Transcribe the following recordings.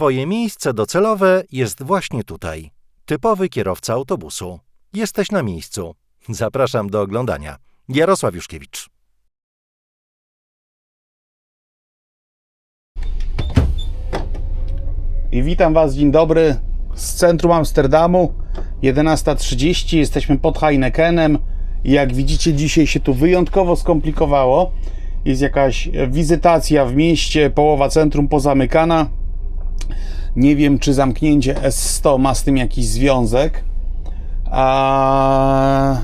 Twoje miejsce docelowe jest właśnie tutaj. Typowy kierowca autobusu. Jesteś na miejscu. Zapraszam do oglądania. Jarosław Juszkiewicz. I witam Was, dzień dobry, z centrum Amsterdamu, 11.30, jesteśmy pod Heinekenem jak widzicie dzisiaj się tu wyjątkowo skomplikowało. Jest jakaś wizytacja w mieście, połowa centrum pozamykana. Nie wiem, czy zamknięcie S100 ma z tym jakiś związek. A...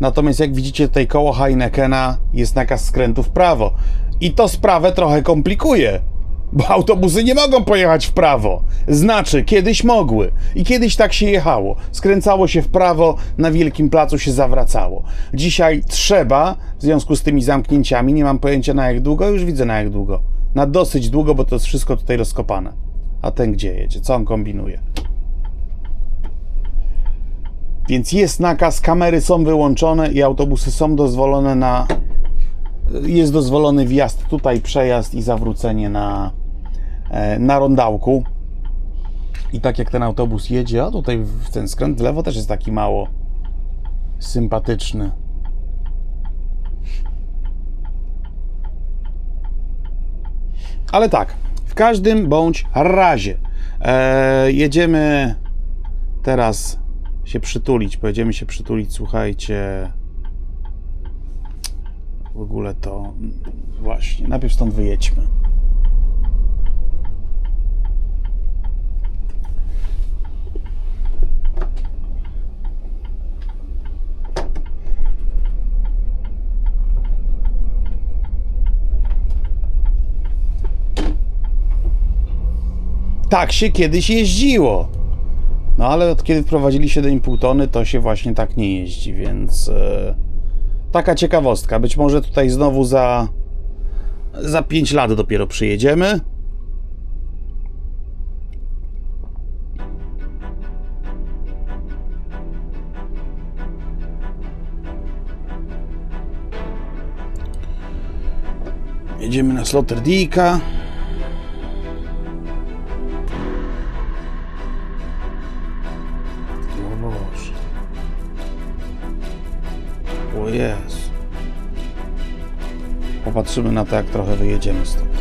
Natomiast jak widzicie tutaj koło Heinekena jest nakaz skrętu w prawo. I to sprawę trochę komplikuje, bo autobusy nie mogą pojechać w prawo. Znaczy, kiedyś mogły i kiedyś tak się jechało. Skręcało się w prawo, na wielkim placu się zawracało. Dzisiaj trzeba, w związku z tymi zamknięciami, nie mam pojęcia na jak długo, już widzę na jak długo. Na dosyć długo, bo to jest wszystko tutaj rozkopane. A ten gdzie jedzie? Co on kombinuje? Więc jest nakaz, kamery są wyłączone i autobusy są dozwolone na. Jest dozwolony wjazd tutaj, przejazd i zawrócenie na, e, na rondałku. I tak jak ten autobus jedzie, a tutaj w ten skręt w lewo też jest taki mało sympatyczny. Ale tak, w każdym bądź razie e, jedziemy teraz się przytulić. Pojedziemy się przytulić, słuchajcie. W ogóle to właśnie. Najpierw stąd wyjedźmy. Tak się kiedyś jeździło. No ale od kiedy wprowadzili 7,5 tony, to się właśnie tak nie jeździ, więc e, taka ciekawostka. Być może tutaj znowu za, za 5 lat dopiero przyjedziemy. Jedziemy na Sloterdijka. Jezu. Popatrzymy na to, jak trochę wyjedziemy stąd.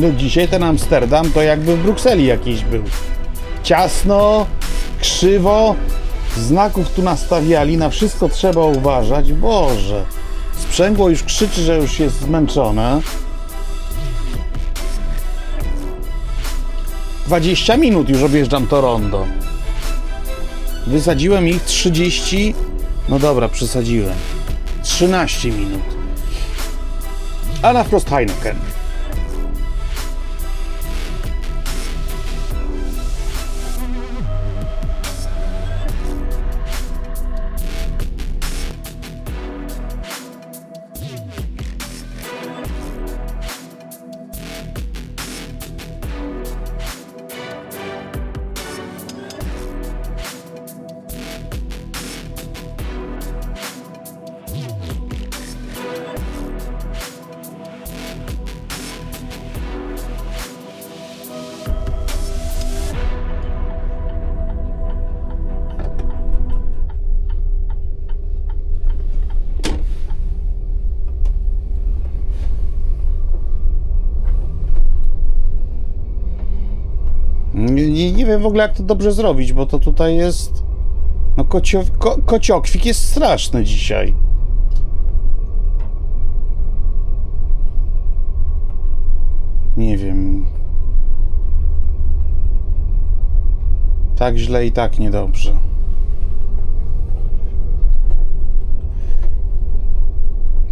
No dzisiaj ten Amsterdam to jakby w Brukseli jakiś był. Ciasno, krzywo, znaków tu nastawiali, na wszystko trzeba uważać. Boże, sprzęgło już krzyczy, że już jest zmęczone. 20 minut już objeżdżam to rondo. Wysadziłem ich 30, no dobra, przesadziłem. 13 minut. A na wprost Heineken. Nie, nie, wiem w ogóle jak to dobrze zrobić, bo to tutaj jest... No kocio, ko, kociokwik jest straszny dzisiaj. Nie wiem. Tak źle i tak niedobrze.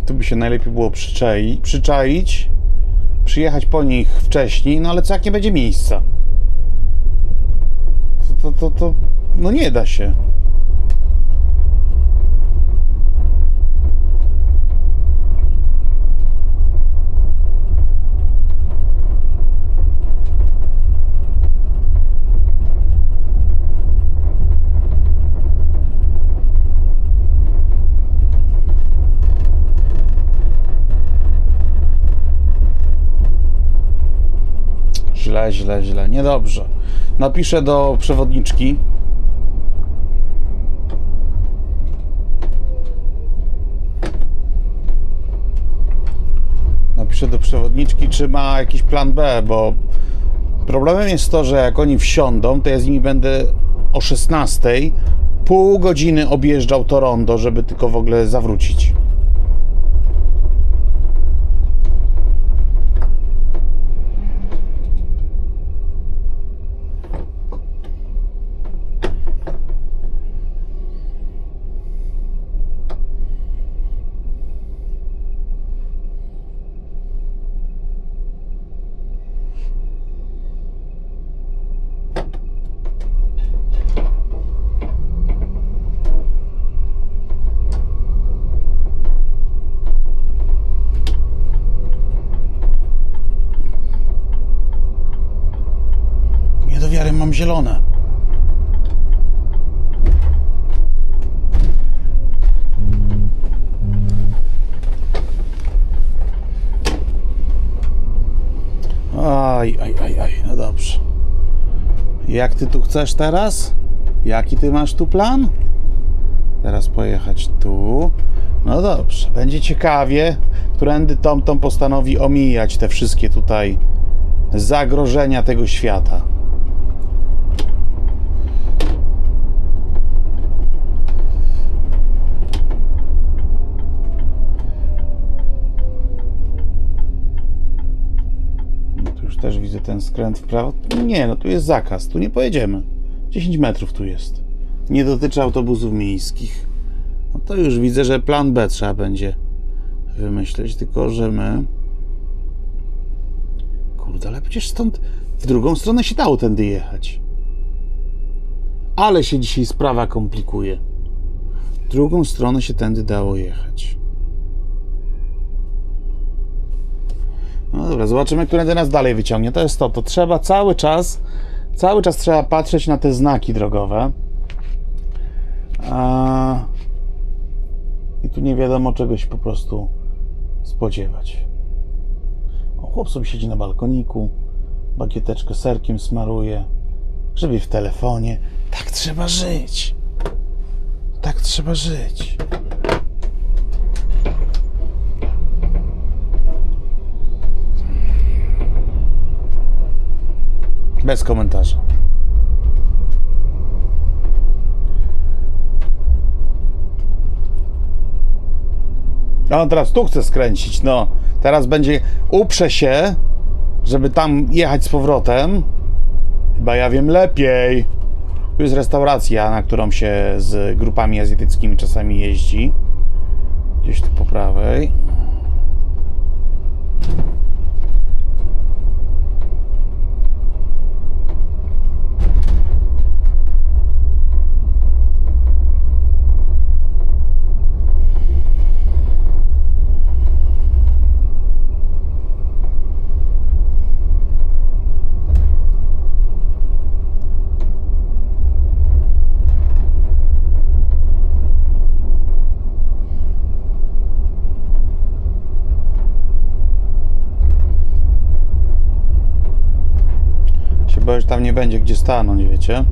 Tu by się najlepiej było przyczaić, przyczaić, przyjechać po nich wcześniej, no ale co jak nie będzie miejsca? To, to, no nie da się. Źle, źle, źle. Niedobrze. Napiszę do przewodniczki. Napiszę do przewodniczki, czy ma jakiś plan B, bo problemem jest to, że jak oni wsiądą, to ja z nimi będę o 16 pół godziny objeżdżał to rondo, żeby tylko w ogóle zawrócić. Zielone. Aj, aj, aj, aj, no dobrze. Jak ty tu chcesz teraz? Jaki ty masz tu plan? Teraz pojechać tu. No dobrze, będzie ciekawie, którędy TomTom postanowi omijać te wszystkie tutaj zagrożenia tego świata. No tu już też widzę ten skręt w prawo. Nie, no tu jest zakaz, tu nie pojedziemy. 10 metrów tu jest. Nie dotyczy autobusów miejskich. No to już widzę, że plan B trzeba będzie wymyśleć, tylko że my. Kurde, ale przecież stąd w drugą stronę się dało tędy jechać. Ale się dzisiaj sprawa komplikuje. W drugą stronę się tędy dało jechać. No dobra, zobaczymy, którędy nas dalej wyciągnie. To jest to, to trzeba cały czas, cały czas trzeba patrzeć na te znaki drogowe. I tu nie wiadomo czego się po prostu spodziewać. O, chłop siedzi na balkoniku, bagieteczkę serkiem smaruje, grzebie w telefonie. Tak trzeba żyć. Tak trzeba żyć. Bez komentarza. No teraz tu chcę skręcić, no. Teraz będzie, uprze się, żeby tam jechać z powrotem. Chyba ja wiem lepiej. Tu jest restauracja, na którą się z grupami azjatyckimi czasami jeździ. Gdzieś tu po prawej. nie będzie gdzie stanąć, wiecie?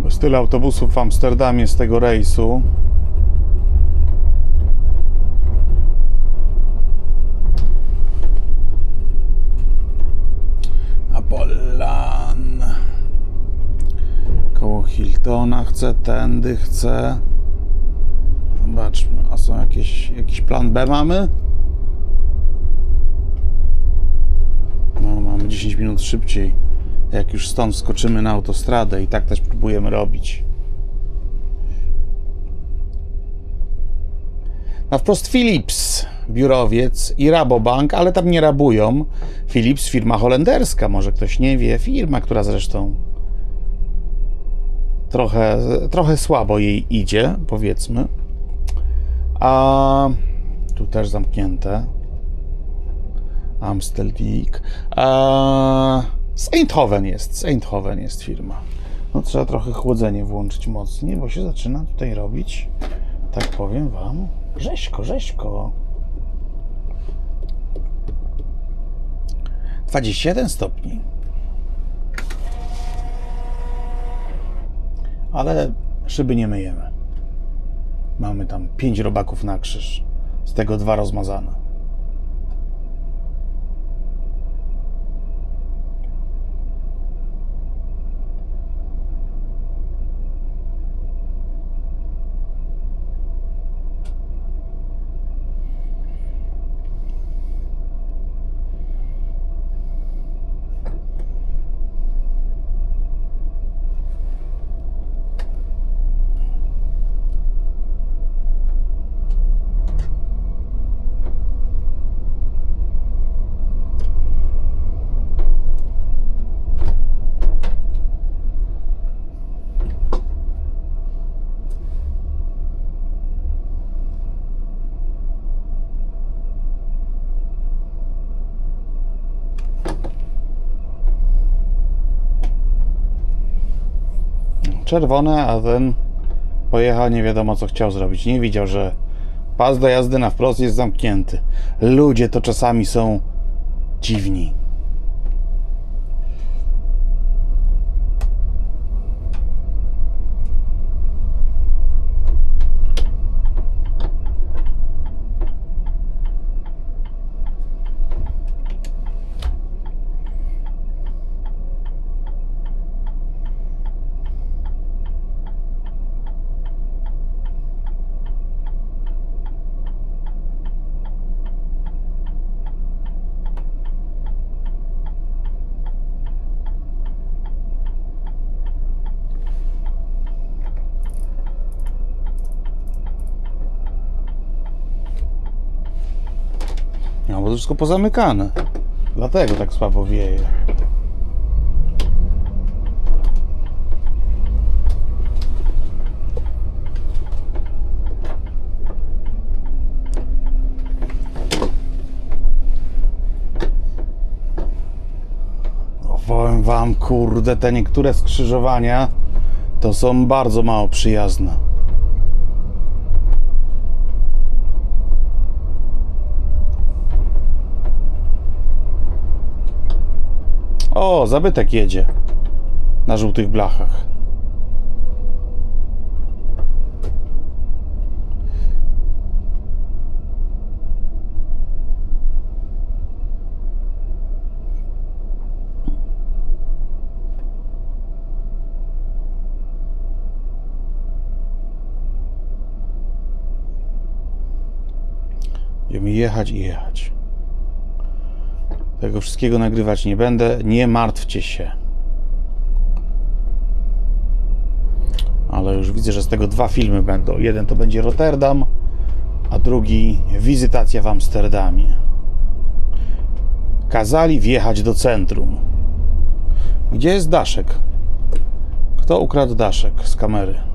Bo tyle autobusów w Amsterdamie z tego rejsu. Hiltona chcę, tędy chcę. Zobaczmy, a są jakieś, jakiś plan B mamy? No, mamy 10 minut szybciej. Jak już stąd skoczymy na autostradę i tak też próbujemy robić. Na wprost Philips, biurowiec i Rabobank, ale tam nie rabują. Philips, firma holenderska, może ktoś nie wie. Firma, która zresztą trochę, trochę słabo jej idzie, powiedzmy. A tu też zamknięte. Amstelvik. A Eindhoven jest, z Eindhoven jest firma. No trzeba trochę chłodzenie włączyć mocniej, bo się zaczyna tutaj robić, tak powiem wam, rzeźko, rzeźko. 21 stopni. Ale szyby nie myjemy. Mamy tam 5 robaków na krzyż, z tego dwa rozmazane. Czerwone, a ten pojechał nie wiadomo co chciał zrobić. Nie widział, że pas do jazdy na wprost jest zamknięty. Ludzie to czasami są dziwni. No bo to wszystko pozamykane. Dlatego tak słabo wieje. No, powiem wam, kurde, te niektóre skrzyżowania to są bardzo mało przyjazne. O, zabytek jedzie. Na żółtych blachach. Będziemy jechać i jechać. Tego wszystkiego nagrywać nie będę. Nie martwcie się. Ale już widzę, że z tego dwa filmy będą. Jeden to będzie Rotterdam, a drugi wizytacja w Amsterdamie. Kazali wjechać do centrum. Gdzie jest Daszek? Kto ukradł Daszek z kamery?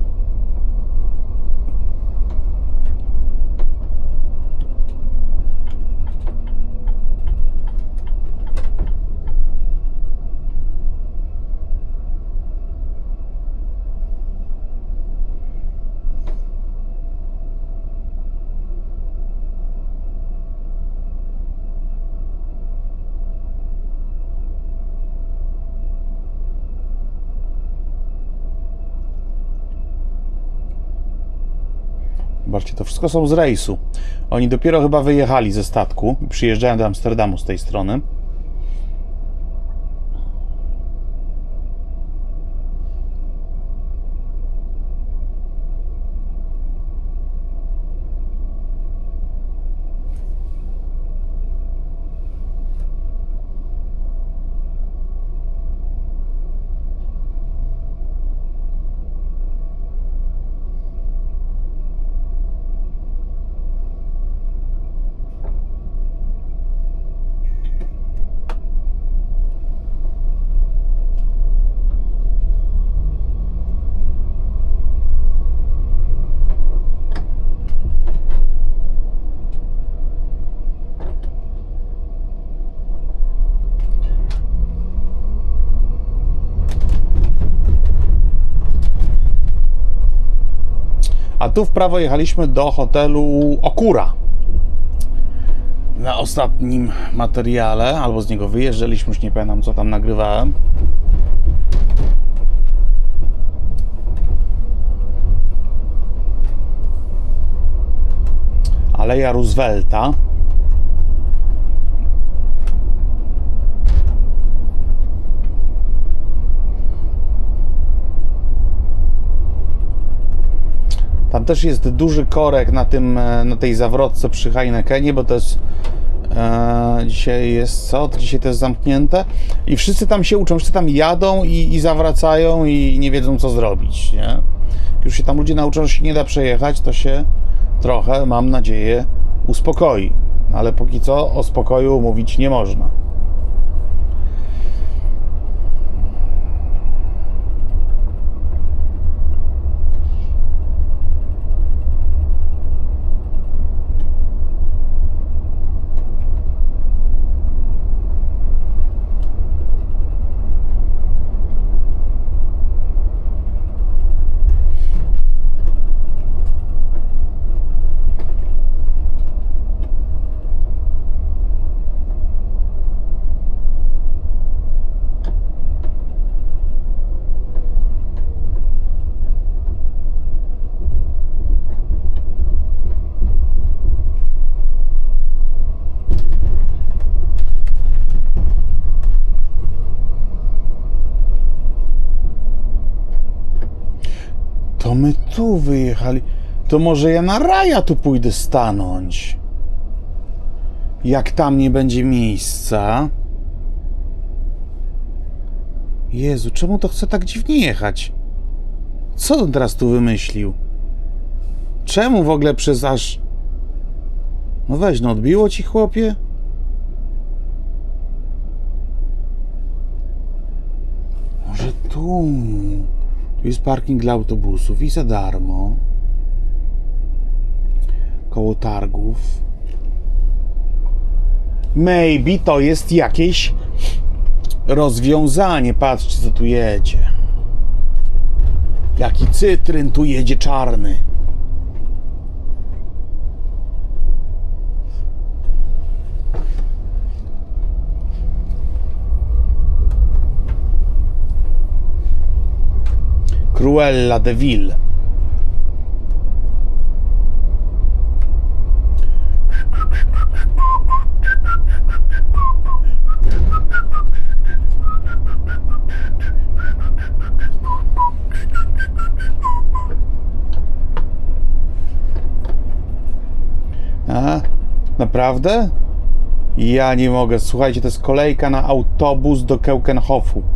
Zobaczcie, to wszystko są z rejsu. Oni dopiero chyba wyjechali ze statku przyjeżdżają do Amsterdamu z tej strony. Tu w prawo jechaliśmy do hotelu Okura. Na ostatnim materiale, albo z niego wyjeżdżaliśmy, już nie pamiętam co tam nagrywałem. Aleja Roosevelta. Tam też jest duży korek na, tym, e, na tej zawrotce przy Heinekenie, bo to jest e, dzisiaj jest co? Dzisiaj to jest zamknięte i wszyscy tam się uczą, wszyscy tam jadą i, i zawracają i nie wiedzą co zrobić, nie? Już się tam ludzie nauczą, że się nie da przejechać, to się trochę, mam nadzieję, uspokoi. No, ale póki co o spokoju mówić nie można. To my tu wyjechali. To może ja na raja tu pójdę stanąć. Jak tam nie będzie miejsca. Jezu, czemu to chce tak dziwnie jechać? Co on teraz tu wymyślił? Czemu w ogóle przez aż. No weź, no odbiło ci chłopie? Może tu. Jest parking dla autobusów i za darmo. Koło targów. Maybe to jest jakieś rozwiązanie. Patrzcie, co tu jedzie. Jaki cytryn tu jedzie czarny. Cruella de Vil. Naprawdę? Ja nie mogę. Słuchajcie, to jest kolejka na autobus do Keukenhofu.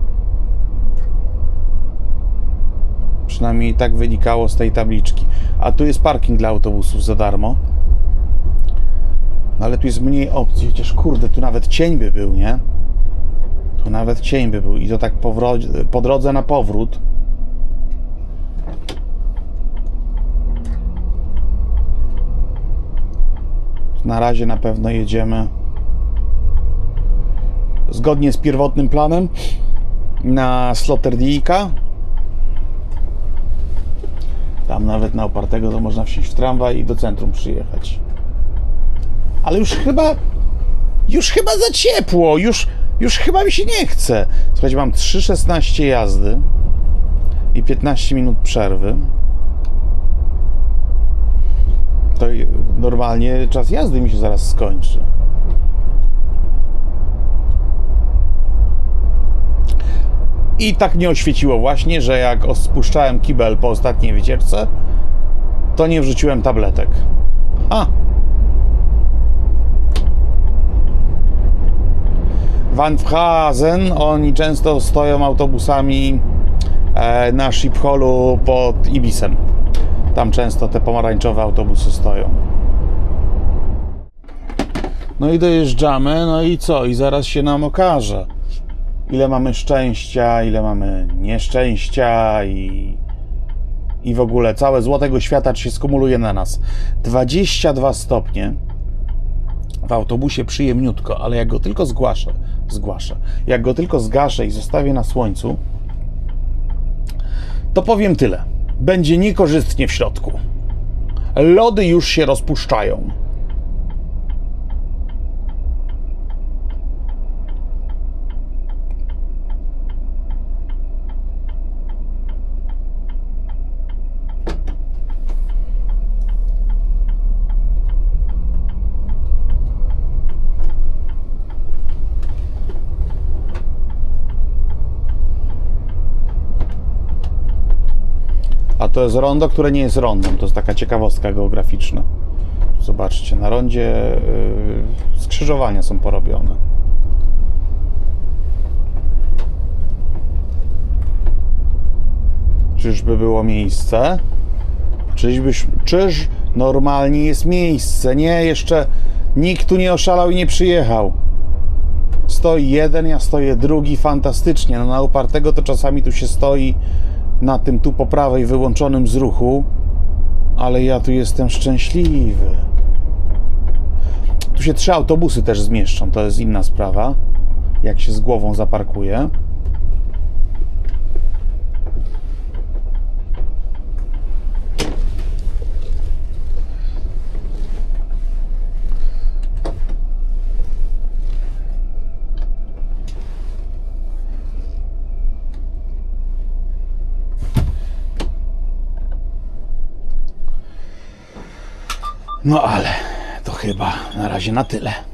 Przynajmniej tak wynikało z tej tabliczki. A tu jest parking dla autobusów za darmo. No ale tu jest mniej opcji, chociaż kurde, tu nawet cień by był, nie? Tu nawet cień by był i to tak po, drodze na powrót. Na razie na pewno jedziemy zgodnie z pierwotnym planem na Sloterdijka. Tam nawet na opartego to można wsiąść w tramwaj i do centrum przyjechać. Ale już chyba. Już chyba za ciepło, już, już chyba mi się nie chce. Słuchajcie, mam 3,16 jazdy i 15 minut przerwy. To normalnie czas jazdy mi się zaraz skończy. I tak mnie oświeciło właśnie, że jak spuszczałem kibel po ostatniej wycieczce, to nie wrzuciłem tabletek. A! Van Whazen, oni często stoją autobusami e, na Shiphallu pod Ibisem. Tam często te pomarańczowe autobusy stoją. No i dojeżdżamy, no i co? I zaraz się nam okaże, ile mamy szczęścia, ile mamy nieszczęścia i, i w ogóle całe złotego świata się skumuluje na nas. 22 stopnie w autobusie przyjemniutko, ale jak go tylko zgłaszę, zgłaszę, jak go tylko zgaszę i zostawię na słońcu, to powiem tyle. Będzie niekorzystnie w środku. Lody już się rozpuszczają. To jest rondo, które nie jest rondem. To jest taka ciekawostka geograficzna. Zobaczcie, na rondzie yy, skrzyżowania są porobione. Czyżby było miejsce? Czyżbyś, czyż normalnie jest miejsce? Nie, jeszcze nikt tu nie oszalał i nie przyjechał. Stoi jeden, ja stoję drugi, fantastycznie. No na upartego to czasami tu się stoi na tym tu po prawej wyłączonym z ruchu, ale ja tu jestem szczęśliwy. Tu się trzy autobusy też zmieszczą, to jest inna sprawa. Jak się z głową zaparkuje. No ale to chyba na razie na tyle.